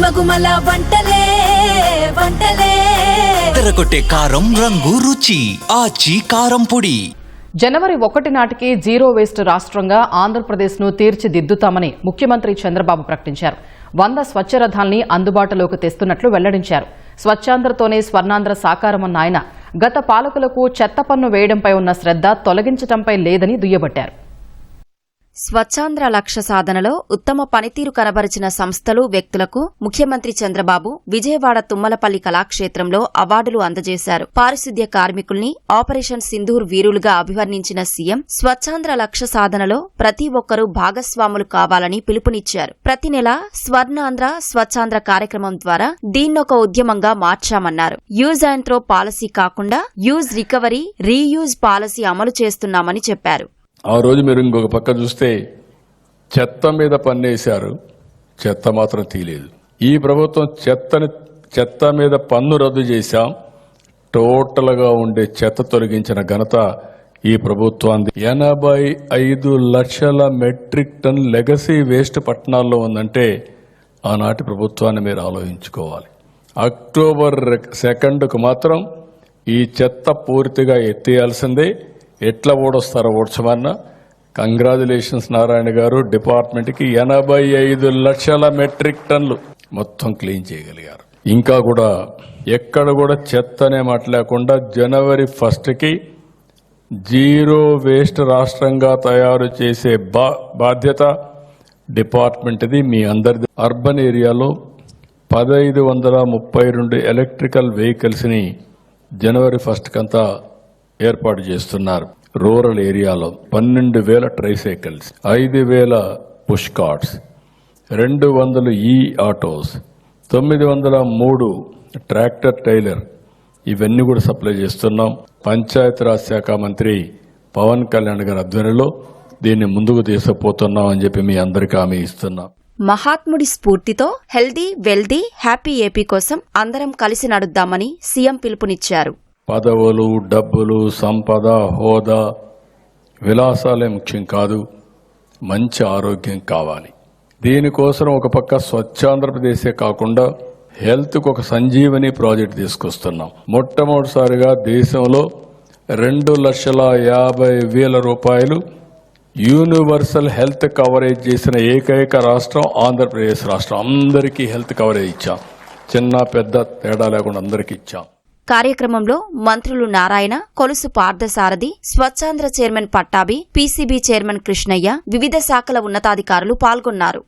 గుమగుమల వంటలే వంటలే. తెరకొట్టే కారం రంగు రుచి ఆచి కారం పొడి. జనవరి ఒకటి నాటికి జీరో వేస్ట్ రాష్ట్రంగా ఆంధ్రప్రదేశ్ను తీర్చిదిద్దుతామని ముఖ్యమంత్రి చంద్రబాబు ప్రకటించారు. వంద స్వచ్ఛ రథాల్ని అందుబాటులోకి తెస్తున్నట్లు వెల్లడించారు. స్వచ్ఛాంధ్రతోనే స్వర్ణాంధ్ర సాకారమన్న ఆయన గత పాలకులకు చెత్త పన్ను వేయడంపై ఉన్న శ్రద్ధ తొలగించడంపై లేదని దుయ్యబట్టారు. స్వచ్ఛాంధ్ర లక్ష్య సాధనలో ఉత్తమ పనితీరు కనబరిచిన సంస్థలు వ్యక్తులకు ముఖ్యమంత్రి చంద్రబాబు విజయవాడ తుమ్మలపల్లి కళాక్షేత్రంలో అవార్డులు అందజేశారు. పారిశుద్ధ్య కార్మికుల్ని ఆపరేషన్ సింధూర్ వీరులుగా అభివర్ణించిన సీఎం స్వచ్ఛాంధ్ర లక్ష్య సాధనలో ప్రతి ఒక్కరూ భాగస్వాములు కావాలని పిలుపునిచ్చారు. ప్రతి నెల స్వర్ణాంధ్ర స్వచ్ఛాంధ్ర కార్యక్రమం ద్వారా దీన్నొక ఉద్యమంగా మార్చామన్నారు. యూజ్ అండ్ త్రో పాలసీ కాకుండా యూజ్ రికవరీ రీయూజ్ పాలసీ అమలు చేస్తున్నామని చెప్పారు. ఆ రోజు మీరు ఇంకొక పక్క చూస్తే చెత్త మీద పన్నేశారు. చెత్త మాత్రం తీయలేదు ఈ ప్రభుత్వం చెత్తని చెత్త మీద పన్ను రద్దు చేశాం. టోటల్గా ఉండే చెత్త తొలగించిన ఘనత ఈ ప్రభుత్వాన్ని ఎనభై ఐదు లక్షల మెట్రిక్ టన్ లెగసీ వేస్ట్ పట్టణాల్లో ఉందంటే ఆనాటి ప్రభుత్వాన్ని మీరు ఆలోచించుకోవాలి. అక్టోబర్ సెకండ్కు మాత్రం ఈ చెత్త పూర్తిగా ఎత్తేయాల్సిందే. ఎట్లా ఓడొస్తారో ఓడ్చమన్నా? కంగ్రాచులేషన్స్ నారాయణ గారు డిపార్ట్మెంట్కి ఎనభై ఐదు లక్షల మెట్రిక్ టన్లు మొత్తం క్లీన్ చేయగలిగారు. ఇంకా కూడా ఎక్కడ కూడా చెత్త అనే మాట లేకుండా జనవరి ఫస్ట్కి జీరో వేస్ట్ రాష్ట్రంగా తయారు చేసే బా బాధ్యత డిపార్ట్మెంట్ది మీ అందరిది. అర్బన్ ఏరియాలో పదహైదు వందల ముప్పై రెండు ఎలక్ట్రికల్ వెహికల్స్ని జనవరి ఫస్ట్కంతా ఏర్పాటు చేస్తున్నారు. రూరల్ ఏరియాలో పన్నెండు వేల ట్రైసైకిల్స్ ఐదు వేల పుష్ కార్ట్స్ రెండు వందలు ఈ e ఆటోస్ తొమ్మిది వందల మూడు ట్రాక్టర్ టైలర్ ఇవన్నీ కూడా సప్లై చేస్తున్నాం. పంచాయతీరాజ్ శాఖ మంత్రి పవన్ కళ్యాణ్ గారి ఆధ్వర్యంలో దీన్ని ముందుకు తీసుకుపోతున్నాం అని చెప్పి మీ అందరికీ హామీ ఇస్తున్నాం. మహాత్ముడి స్ఫూర్తితో హెల్దీ వెల్దీ హ్యాపీ ఏపీ కోసం అందరం కలిసి నడుద్దామని సీఎం పిలుపునిచ్చారు. పదవులు డబ్బులు సంపద హోదా విలాసాలే ముఖ్యం కాదు. మంచి ఆరోగ్యం కావాలి. దీనికోసం ఒక పక్క స్వచ్ఛాంధ్రప్రదేశే కాకుండా హెల్త్కు ఒక సంజీవని ప్రాజెక్ట్ తీసుకొస్తున్నాం. మొట్టమొదటిసారిగా దేశంలో రెండు లక్షల యాభై వేల రూపాయలు యూనివర్సల్ హెల్త్ కవరేజ్ చేసిన ఏకైక రాష్ట్రం ఆంధ్రప్రదేశ్ రాష్ట్రం. అందరికీ హెల్త్ కవరేజ్ ఇచ్చాం. చిన్న పెద్ద తేడా లేకుండా అందరికీ ఇచ్చాం. కార్యక్రమంలో మంత్రులు Narayana Kolusu Parthasarathy Swachhandhra chairman Pattabhi PCB chairman Krishnaiah వివిధ శాఖల ఉన్నతాధికారులు పాల్గొన్నారు.